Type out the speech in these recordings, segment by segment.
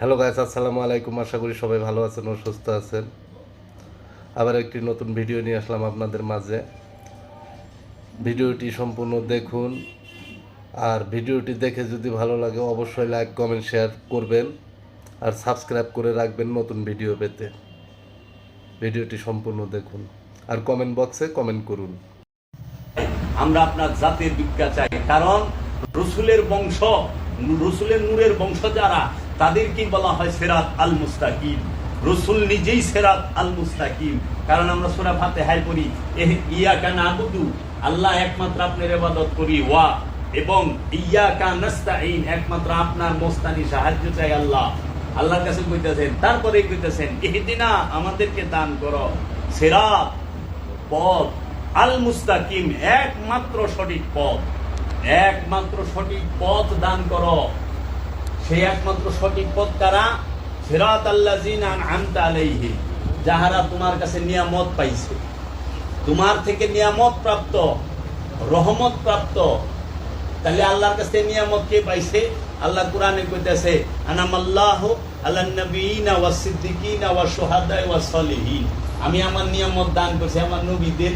Hello guys আসসালামু আলাইকুম। আশা করি সবাই ভালো আছেন ও সুস্থ আছেন। আবার একটি নতুন ভিডিও নিয়ে আসলাম আপনাদের মাঝে। ভিডিওটি সম্পূর্ণ দেখুন। আর ভিডিওটি দেখে যদি ভালো লাগে, অবশ্যই লাইক কমেন্ট শেয়ার করবেন। আর সাবস্ক্রাইব করে রাখবেন নতুন ভিডিও পেতে। ভিডিওটি সম্পূর্ণ দেখুন। আর কমেন্ট বক্সে কমেন্ট করুন। আমরা আপনার জাতির বিজ্ঞা চাই। কারণ রসুলের বংশ, রসুলের নূরের বংশ যারা তাদেরকেই বলা হয় সেরাত আল মুস্তাকিম রসুল নিজেই সেরাত আল মুস্তাকিম কারণ আমরা সুরা ফাতে হাই এহ ইয়া কানা আবুদু আল্লাহ একমাত্র আপনার ইবাদত করি, ওয়া, এবং ইয়া কা নাস্তাইন একমাত্র আপনার মোস্তানি সাহায্য চাই আল্লাহ। আল্লাহর কাছে কইতেছেন তারপরে কইতেছেন, এহদিনা আমাদেরকে দান করো। সেরাত পথ আল মুস্তাকিম একমাত্র সঠিক পথ। একমাত্র সঠিক পথ দান করো। সেই একমাত্র সঠিক পথ কারা? সিরাত আল্লাযিনা আনআমতা আলাইহিম যাহারা তোমার কাছে নিয়ামত পাইছে। তোমার থেকে নিয়ামত প্রাপ্ত, রহমত প্রাপ্ত, তাহলে আল্লাহর কাছে নিয়ামত কে পাইছে? আল্লাহ কোরআনে কইতেছে, আনামাল্লাহ আল্লাহ নবীনা ওয়া সিদ্দিকিনা ওয়া শুহাদা ওয়া সলিহিন আমি আমার নিয়ামত দান করছি আমার নবীদের,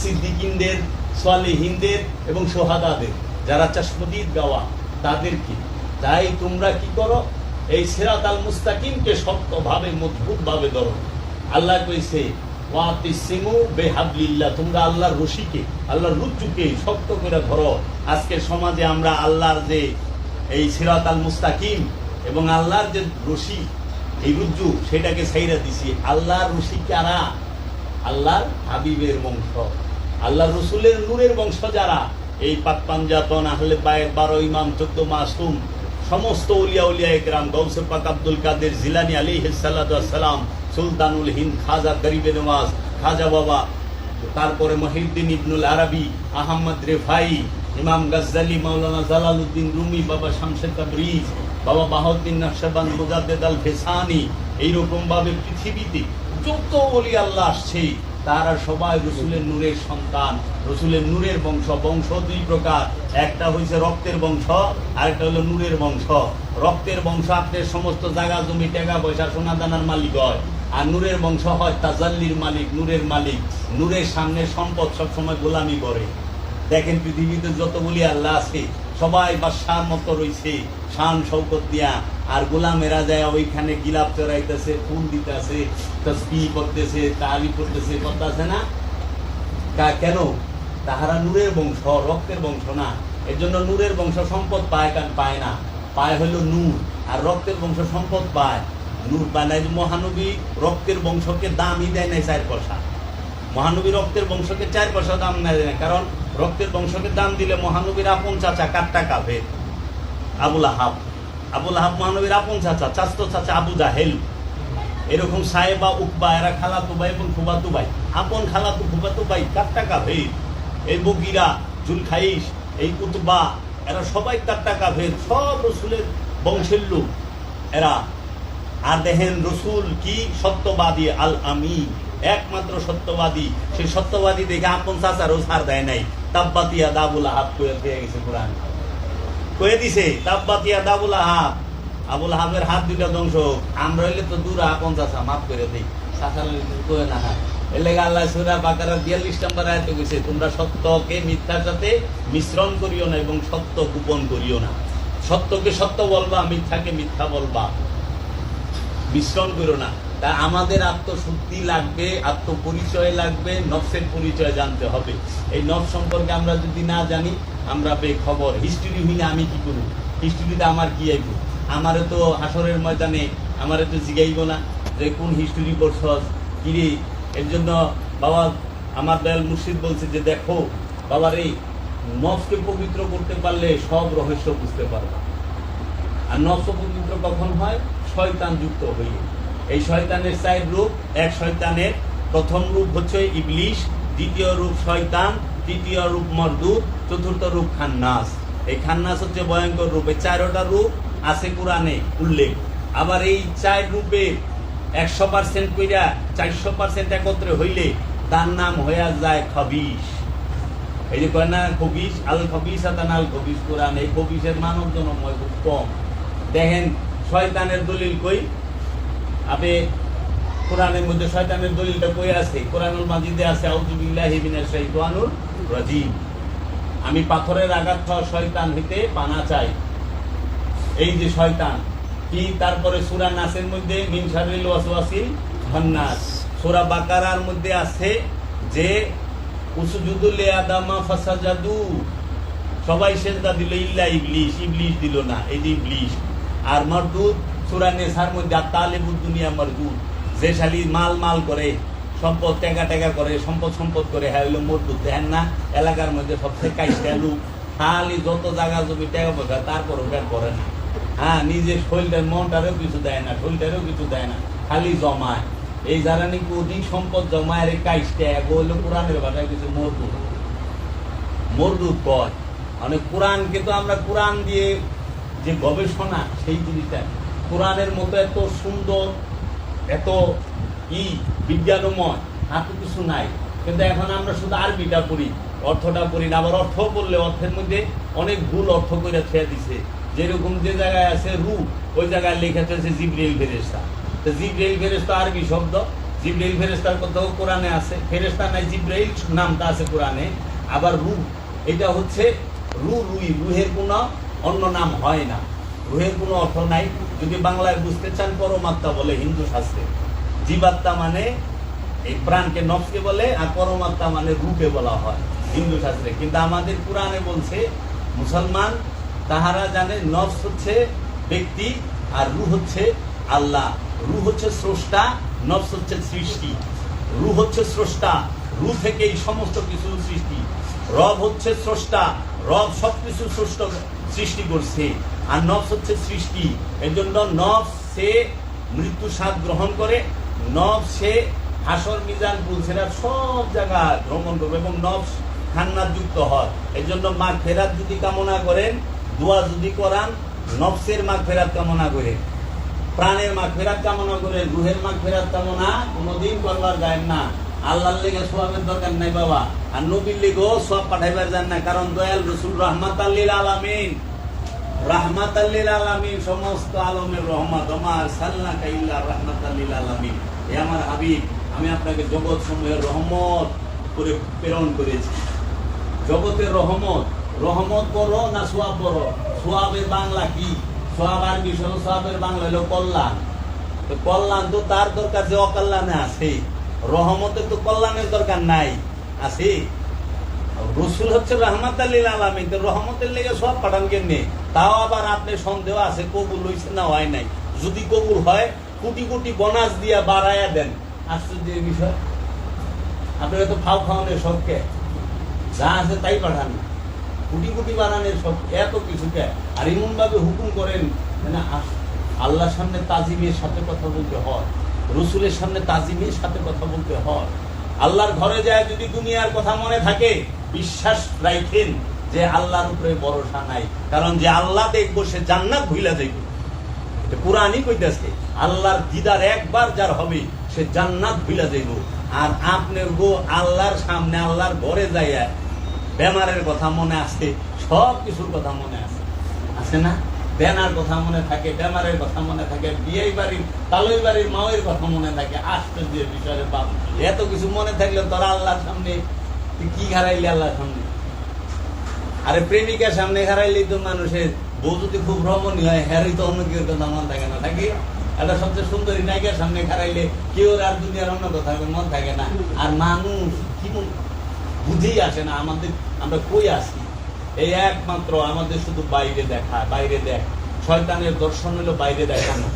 সিদ্দিকিনদের, সলিহিনদের এবং সোহাদাদের, যারা চাষমদিদ গাওয়া, তাদেরকে। তাই তোমরা কি করো? এই সিরাত আল মুস্তাকিমকে শক্তভাবে, মজবুতভাবে ধরো। আল্লাহ কইছে ওয়াতিসিমু বেহাবলিল্লাহ। তোমরা আল্লাহর রশিকে, আল্লাহর রুজ্জুকে শক্ত করে ধরো। আজকের সমাজে আমরা আল্লাহর যে এই সিরাত আল মুস্তাকিম এবং আল্লাহর যে রশি, এই রুজ্জু, সেটাকে সাইরা দিছি। আল্লাহর রশি কারা? আল্লাহর হাবিবের বংশ। আল্লাহ রসুলের নূরের বংশ যারা? এই পাক পাঞ্জাতন আহলে বায়ের বারো ইমাম, চোদ্দ মাসুম সমস্ত উলিয়া উলিয়া একরাম গৌসে পাক আব্দুল কাদের জিলানি আলী সালাম সুলতানুল হিন্দ খাজা গরিবে নওয়াজ, খাজা বাবা, তারপরে মহিউদ্দিন ইবনুল আরবি, আহমদ রেফাই, ইমাম গজ্জালি, মাওলানা জালালউদ্দিন রুমি, বাবা শামশেদ তাবরিজ বাবা বাহাউদ্দিন নকশবন্দ মুজাদ্দেদ আল ফেসানি এইরকম ভাবে পৃথিবীতে যত অলি আল্লাহ আসছে তারা সবাই রসুলের নূরের সন্তান। রসুলের নূরের বংশ বংশ দুই প্রকার। একটা হয়েছে রক্তের বংশ আর একটা হলো নূরের বংশ। রক্তের বংশ আপনার সমস্ত জায়গা, জমি, টাকা, পয়সা সোনা দানার মালিক হয়। আর নূরের বংশ হয় তাজাল্লির মালিক, নূরের মালিক। নূরের সামনে সম্পদ সবসময় গোলামি করে। দেখেন পৃথিবীতে যত যতগুলি আল্লাহ আছে, সবাই বাদশার মতো রয়েছে শান শৌকত দিয়া। আর গোলামেরা যায় ওইখানে গিলাপ চড়াইতেছে, ফুল দিতেছে তসবি করতেছে তালি করতেছে করতেছে না? তা কেন? তাহারা নূরের বংশ, রক্তের বংশ না। এর জন্য নূরের বংশ সম্পদ পায় কান পায় না। পায় হলো নূর, আর রক্তের বংশ সম্পদ পায়। নূর পায় না মহানবী রক্তের বংশকে দামই দেয় নাই চার পয়সা। মহানবী রক্তের বংশকে চার পয়সা দাম নেয় না কারণ রক্তের বংশকে দাম দিলে মহানবীর আপন চাচা কাটটা কাফে আবুল আহাব। আবুল আহাব মহানবীর আপন চাচা চাস্তো চাচা আবু জাহেল। এরকম সাহেবা উকবা, এরা খালাতু ভাই এবং ফুবাতু ভাই আপন খালাতু ফুবাতু ভাই কাটটা কাফে এই বগিরা, জুলখাইশ, এই কুতুবা এরা সবাই কাটটা ভেদ। সব রসুলের বংশের লোক। এরা, আর দেখেন রসুল কি সত্যবাদী আল আমি একমাত্র সত্যবাদী। সেই সত্যবাদী দেখে আপন চাচারও ছাড় দেয় নাই। তাব্বাতিয়া দাবুল আহাব দিয়ে গেছে কোরআন। কয়ে দিছে তাব্বাতিয়া দাবুল আহাব। আবুল আহাবের হাত দুইটা ধ্বংস। আমরা হইলে তো দূর আপন চাচা মাফ করে দিই। চাচা কয়ে না হাত এর আল্লাহ সুরা বাকারা বিয়াল্লিশ নম্বর আয়তে গেছে তোমরা সত্যকে মিথ্যার সাথে মিশ্রণ করিও না এবং সত্য গোপন করিও না। সত্যকে সত্য বলবা, মিথ্যাকে মিথ্যা বলবা। মিশ্রণ করো না। তা আমাদের আত্মশুদ্ধি লাগবে, আত্মপরিচয় লাগবে, নফসের পরিচয় জানতে হবে। এই নফ সম্পর্কে আমরা যদি না জানি, আমরা বেখবর। হিস্ট্রি হইলে আমি কি করব? হিস্ট্রিতে আমার কি আইব? আমারে তো হাসরের ময়দানে আমারে তো জিগাইব না যে কোন হিস্ট্রি করছস কিরে, এর জন্য বাবা আমার দয়াল মুর্শিদ বলছে যে দেখো বাবার এই নফকে পবিত্র করতে পারলে সব রহস্য বুঝতে পারবা। আর নফস পবিত্র কখন হয়? শয়তান যুক্ত হইয়ে এই শয়তানের চার রূপ, এক শয়তানের প্রথম রূপ হচ্ছে ইবলিশ, দ্বিতীয় রূপ শয়তান, তৃতীয় রূপ মরদুদ চতুর্থ রূপ খান্নাস। এই খান্নাস হচ্ছে ভয়ঙ্কর রূপ। এই চারোটা রূপ আছে কোরআনে উল্লেখ। আবার এই চার রূপে একশো পার্সেন্ট কইরা চারশো পার্সেন্ট একত্রে হইলে তার নাম হইয়া যায় খবিশ। এই যে কয় না, খবিশ, আল খবিশ আতান আল খবিশ কোরআন, এই খবিশের মানব জনময় খুব কম। দেখেন, শয়তানের দলিল কই? আপনি কোরআনের মধ্যে শয়তানের দলিলটা কই আছে? কোরআনুল মাজিদে আছে, আউযুবিল্লাহি মিনাশ শাইতানির রাজিম। আমি পাথরের আঘাত খাওয়া শয়তান হইতে পানা চাই। এই যে শয়তান, কি তারপরে সুরা নাসের মধ্যে মিন শাররিল ওয়াসওয়াসিল খান্নাস সূরা বাকারার মধ্যে আছে যে উসুজুদুল আদামা ফাসাজাদু। সবাই সেজদা দিল, ইল্লা ইবলিশ ইবলিশ দিল না, এই যে ইবলিশ। আর মরদুদ সূরা নেসার মধ্যে দুনিয়া যে শালি মাল মাল করে, সম্পদ টেকা টেকা করে, সম্পদ সম্পদ করে হ্যাঁ হইল দেখেন না, এলাকার মধ্যে সবথেকে কাইটা লোক খালি যত জায়গা জমি, টাকা পয়সা বের করে না। হ্যাঁ নিজের কিছু দেয় না শরীরটারও কিছু দেয় না, খালি জমায়। এই যারা নাকি অধিক সম্পদ জমায় রে কাইস্টা বলল কোরআনের ভাষায় কিছু মরদুদ। মরদুদ কয়। মানে কোরআনকে তো আমরা কোরআন দিয়ে যে গবেষণা, সেই জিনিসটা কোরআনের মতো এত সুন্দর, এত ই, বিজ্ঞানময় এত কিছু নাই। কিন্তু এখন আমরা শুধু আরবিটা পড়ি, অর্থটা পড়ি না, আবার অর্থ পড়লে অর্থের মধ্যে অনেক ভুল অর্থ করে ছেড়ে দিছে। যেরকম যে জায়গায় আছে রু ওই জায়গায় লেখা আছে জিব্রাইল ফেরেস্তা তো জিব্রাইল ফেরেস্তা আরবি শব্দ। জিব্রাইল ফেরেস্তার কথাও কোরআনে আছে। ফেরেস্তা নাই জিব্রাইল নামটা আছে কোরআনে। আবার রু এটা হচ্ছে রু রুই, রুহের কোনো অন্য নাম হয় না। রুহের কোনো অর্থ নাই। যদি বাংলায় বুঝতে চান, পরমাত্মা বলে হিন্দু শাস্ত্রে। জীবাত্মা মানে এই প্রাণকে নফকে বলে, আর পরমাত্মা মানে রূপে বলা হয় হিন্দু শাস্ত্রে। কিন্তু আমাদের পুরাণে বলছে, মুসলমান তাহারা জানে নফস হচ্ছে ব্যক্তি আর রু হচ্ছে আল্লাহ। রু হচ্ছে স্রষ্টা, নফস হচ্ছে সৃষ্টি। রু হচ্ছে স্রষ্টা রু থেকে এই সমস্ত কিছু সৃষ্টি। রব হচ্ছে স্রষ্টা, রব সবকিছু স্রষ্ট সৃষ্টি করছে। আর নফস হচ্ছে সৃষ্টি। এই জন্য নফস সে মৃত্যু স্বাদ গ্রহণ করে, নফস সে হাসর, মিজান পুলসেরা সব জায়গায় ভ্রমণ করবে এবং নফস খান্নার যুক্ত হয়। এই জন্য মা ফেরাত যদি কামনা করেন, দোয়া যদি করান, নফসের মা ফেরাত কামনা করে, প্রাণের মা ফেরাত কামনা করে, রুহের মা ফেরাত কামনা কোনোদিন করবার যায় না। আল্লাহর লেগে সোয়াবের দরকার নাই বাবা। আর নবীর লেগেও সব পাঠাইবার যান না, কারণ দয়াল রসুল রহমাত আল্লিল আলামিন রাহমাত সমস্ত আলমের রহমত। সাল্লা কাইল্লা রাহমাত এ আমার আমি আপনাকে রহমত করে প্রেরণ করেছি। জগতের রহমত রহমত না সোয়াবের বাংলা কি? সোয়াব বাংলা হলো কল্যাণ। তো কল্যাণ তো তার দরকার যে অকল্যাণে আছে। রহমতের তো কল্যাণের দরকার নাই। আছে? রসুল হচ্ছে রহমত আল্লিল আলমী রহমতের লেগে সব পাঠান কেমনে? তাও আবার আপনি সন্দেহ আছে, কবুল হয়েছে না হয় নাই? যদি কবুল হয়, কোটি কোটি বনাস দিয়া বাড়াইয়া দেন। আশ্চর্যের বিষয়। আপনি হয়তো ফাও খাওয়ানোর শখকে যা আছে তাই পাঠান। কোটি কোটি বানানোর শখ, এত কিছুকে আর এমন ভাবে হুকুম করেন মানে আল্লাহর সামনে তাজিমের সাথে কথা বলতে হয়। রসুলের সামনে তাজিমের সাথে কথা বলতে হয়। আল্লাহর ঘরে যায় যদি দুনিয়ার কথা মনে থাকে বিশ্বাস রাখেন যে আল্লাহর উপরে ভরসা নাই। কারণ যে আল্লাহ দেখব, সে জান্নাত ভুইলা দেখবে কোরআনই কইতেছে, আল্লাহর দিদার একবার যার হবে, সে জান্নাত ভুইলা যাইব। আর আপনার গো আল্লাহর সামনে, আল্লাহর ঘরে যাইয়া বেমারের কথা মনে আছে, সব কিছুর কথা মনে আছে। আছে না? বেনার কথা মনে থাকে বেমারের কথা মনে থাকে বিয়ে বাড়ির তালই বাড়ির মায়ের কথা মনে থাকে, আশ্চর্যের বিষয়ের বাপ। এত কিছু মনে থাকলে তোরা আল্লাহর সামনে কি হারাইলি আল্লাহর সামনে? আরে প্রেমিকার সামনে হারাইলেই তো মানুষের বউ যদি খুব রমণী হয় হ্যারই তো অন্য কেউ কথা মন থাকে না থাকে একটা সবচেয়ে সুন্দরী নায়িকার সামনে হারাইলে কেউ আর দুনিয়ার অন্য কথা মন থাকে না? আর মানুষ কি বুঝেই আসে না, আমাদের আমরা কই আসি? এই একমাত্র আমাদের শুধু বাইরে দেখা, বাইরে দেখ। শয়তানের দর্শন হলো বাইরে দেখানো।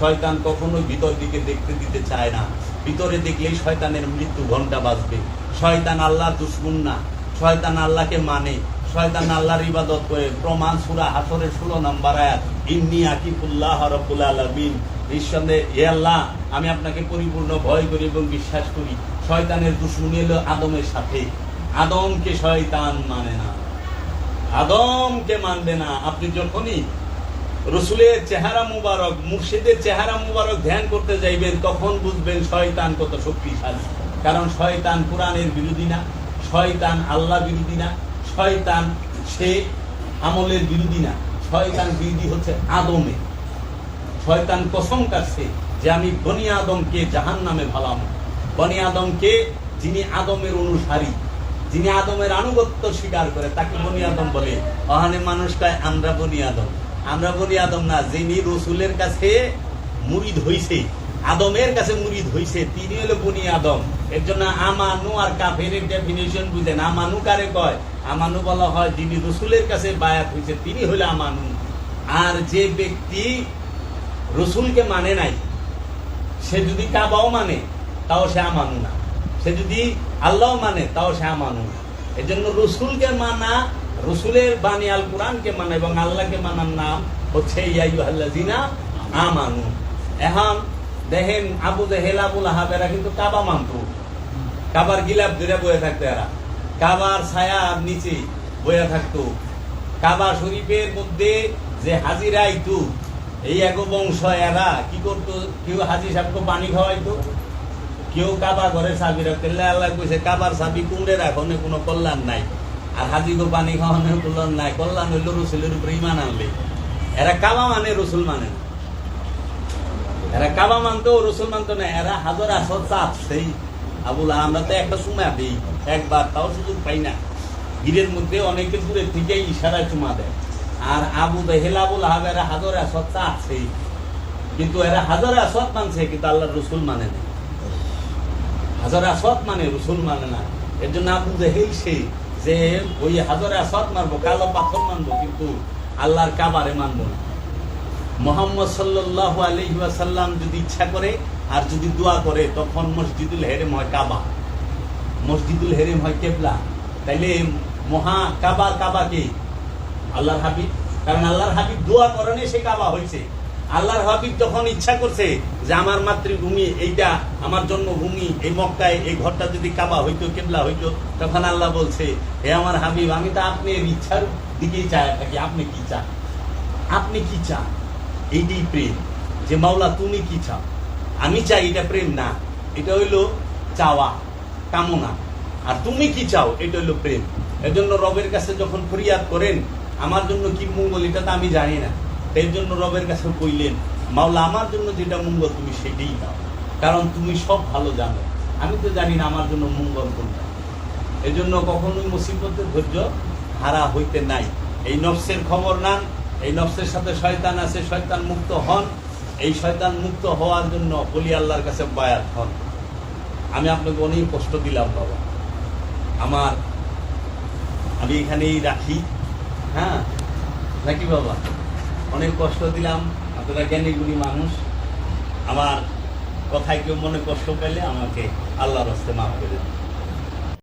শয়তান কখনোই ভিতর দিকে দেখতে দিতে চায় না। ভিতরে দেখলেই শয়তানের মৃত্যু ঘণ্টা বাজবে। শয়তান আল্লাহ দুশ্মন না। শয়তান আল্লাহকে মানে। শয়তান আল্লাহর ইবাদত করে। প্রমাণ সুরা হাসরের ষোলো নম্বর আয়াত, ইন্নি আকিফুল্লাহ রব্বুল আলামিন। নিঃসন্দেহে, হে আল্লাহ, আমি আপনাকে পরিপূর্ণ ভয় করি এবং বিশ্বাস করি। শয়তানের দুশ্মনী হলো আদমের সাথে। আদমকে শয়তান মানে না। আদমকে মানবে না। আপনি যখনই রসুলের চেহারা মুবারক, মুর্শিদের চেহারা মুবারক ধ্যান করতে যাইবেন, তখন বুঝবেন শয়তান কত শক্তিশালী। কারণ শয়তান কোরআনের বিরোধী না, শয়তান আল্লাহ বিরোধী না, শয়তান সে আমলের বিরোধী না। শয়তান বিরোধী হচ্ছে আদমে। শয়তান কসম কাটছে যে আমি বনি আদমকে জাহান নামে ভালাম। বনি আদমকে যিনি আদমের অনুসারী, যিনি আদমের আনুগত্য স্বীকার করে, তাকে বনি আদম বলে। অহানে মানুষ কয়, আমরা বনি আদম। আমরা বনি আদম না, যিনি রসুলের কাছে মুরিদ হইছে। আদমের কাছে মুরিদ হইছে, তিনি হলো বনি আদম। এর জন্য আমানু আর কাফের ডেফিনেশন বুঝেন। আমানু কারে কয়? আমানু বলা হয় যিনি রসুলের কাছে বায়াত হইছে, তিনি হলো আমানু। আর যে ব্যক্তি রসুলকে মানে নাই, সে যদি কাবাও মানে তাও সে আমানু না। সে যদি আল্লাহ মানে তাও সে আমানু না। এই জন্য রসুলকে মানা, রসুলের বাণী আল কোরআনকে মানা এবং আল্লাহকে মানার নাম হচ্ছে ইয়াইহাল্লাজিনা আমানু। এখন দেখেন আবু জেহেল আবুল আহাবেরা কিন্তু কাবা মানতো। কাবার গিলাপ ধরে বয়ে থাকতো এরা। কাবার ছায়া নিচে বয়ে থাকতো। কাবা শরীফের মধ্যে যে হাজিরা আইতো, এই এক বংশ এরা কি করতো? কেউ হাজি সাহেবকে পানি খাওয়াইতো, কেউ কাবা ঘরে চাবি রাখতে। আল্লাহ কইছে, কাবার চাবি কুমড়ে রাখনে কোনো কল্যাণ নাই। আর হাজিগো পানি খাওয়ানোর কল্যাণ নাই। কল্যাণ হইল রসুলের উপরে ইমান আনলে। এরা কাবা মানে রসুল মানে না। এরা কাবা মানতো, রসুল মানতো না, এরা হাজার আসর চাপ সেই আবুল আমরা তো একটা সময় দিই। একবার তাও সুযোগ পাই না। ভিড়ের মধ্যে অনেকে দূরে থেকে ইশারায় চুমা দেয়। আর আবু বেহেল আবুল আহাব, এরা হাজার আসর চাপ সেই। কিন্তু এরা হাজার আসর মানছে, কিন্তু আল্লাহ রসুল মানে না। হাজার আসত মানে রসুল মানে না। এর জন্য আবু জেহেল সে যে ওই হাজার আসত মারবো কালো পাথর মানবো, কিন্তু আল্লাহর কাবারে মানবো না। মোহাম্মদ সাল্লাহ আলহিহাসাল্লাম যদি ইচ্ছা করে আর যদি দোয়া করে, তখন মসজিদুল হেরেম হয় কাবা। মসজিদুল হেরেম হয় কেবলা। তাইলে মহা কাবা কাবাকে আল্লাহর হাবিব। কারণ আল্লাহর হাবিব দোয়া করণে সে কাবা হয়েছে। আল্লাহর হাবিব যখন ইচ্ছা করছে যে আমার মাতৃভূমি এইটা, আমার জন্মভূমি এই মক্কায়, এই ঘরটা যদি কাবা হইতো, কেবলা হইতো, তখন আল্লাহ বলছে, হে আমার হাবিব, আমি তো আপনি ইচ্ছার দিকেই চাই থাকি আপনি কি চান? আপনি কি চান? এইটাই প্রেম। যে মাওলা, তুমি কি চাও? আমি চাই এটা প্রেম না, এটা হইল চাওয়া, কামনা। আর তুমি কি চাও, এটা হইল প্রেম। এজন্য রবের কাছে যখন ফরিয়াদ করেন, আমার জন্য কি মঙ্গল, এটা তো আমি জানি না। এর জন্য রবের কাছে কইলেন মাওলা, আমার জন্য যেটা মঙ্গল, তুমি সেটাই দাও। কারণ তুমি সব ভালো জানো। আমি তো জানি না আমার জন্য মঙ্গল কোনটা। এজন্য কখনোই মুসিবতের ধৈর্য হারা হইতে নাই। এই নফসের খবর নান এই নফসের সাথে শয়তান আছে, শয়তান মুক্ত হন। এই শয়তান মুক্ত হওয়ার জন্য বলি আল্লাহর কাছে বায়াত হন। আমি আপনাকে অনেক কষ্ট দিলাম, বাবা। আমার, আমি এখানেই রাখি। হ্যাঁ? নাকি, বাবা? অনেক কষ্ট দিলাম। আপনারা জ্ঞানীগুলি মানুষ। আমার কথায় কেউ মনে কষ্ট পেলে আমাকে আল্লাহর হস্তে মাফ করে দিন।